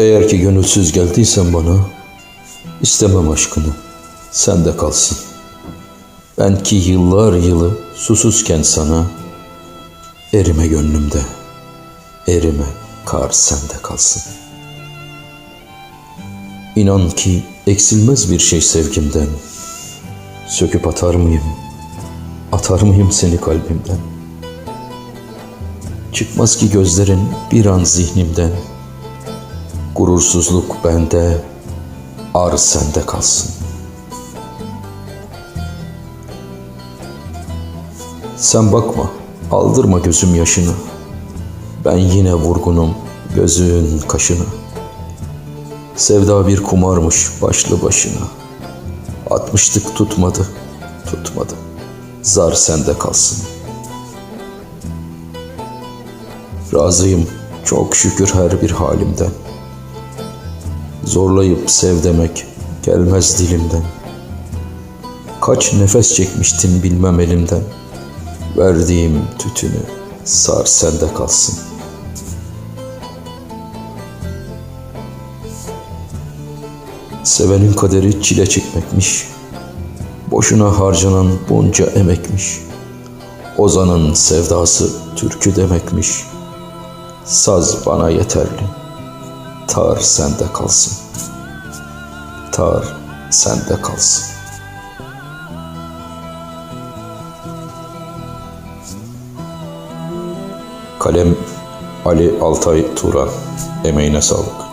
Eğer ki gönülsüz geldiysen bana, istemem aşkını, sen de kalsın. Ben ki yıllar yılı susuzken sana, erime gönlümde, erime kar sende kalsın. İnan ki eksilmez bir şey sevgimden, söküp atar mıyım, atar mıyım seni kalbimden? Çıkmaz ki gözlerin bir an zihnimden, Gurursuzluk bende, ar sende kalsın. Sen bakma, aldırma gözüm yaşını. Ben yine vurgunum gözün kaşına. Sevda bir kumarmış başlı başına. Atmıştık tutmadı, tutmadı. Zar sende kalsın. Razıyım çok şükür her bir halimden. Zorlayıp sev demek gelmez dilimden. Kaç nefes çekmiştin bilmem elimden. Verdiğim tütünü sar sende kalsın. Sevenin kaderi çile çekmekmiş. Boşuna harcanan bunca emekmiş. Ozanın sevdası türkü demekmiş. Saz bana yeterli. Tar sende kalsın. Tar sende kalsın. Kalem Ali Altay Turan. Emeğine sağlık.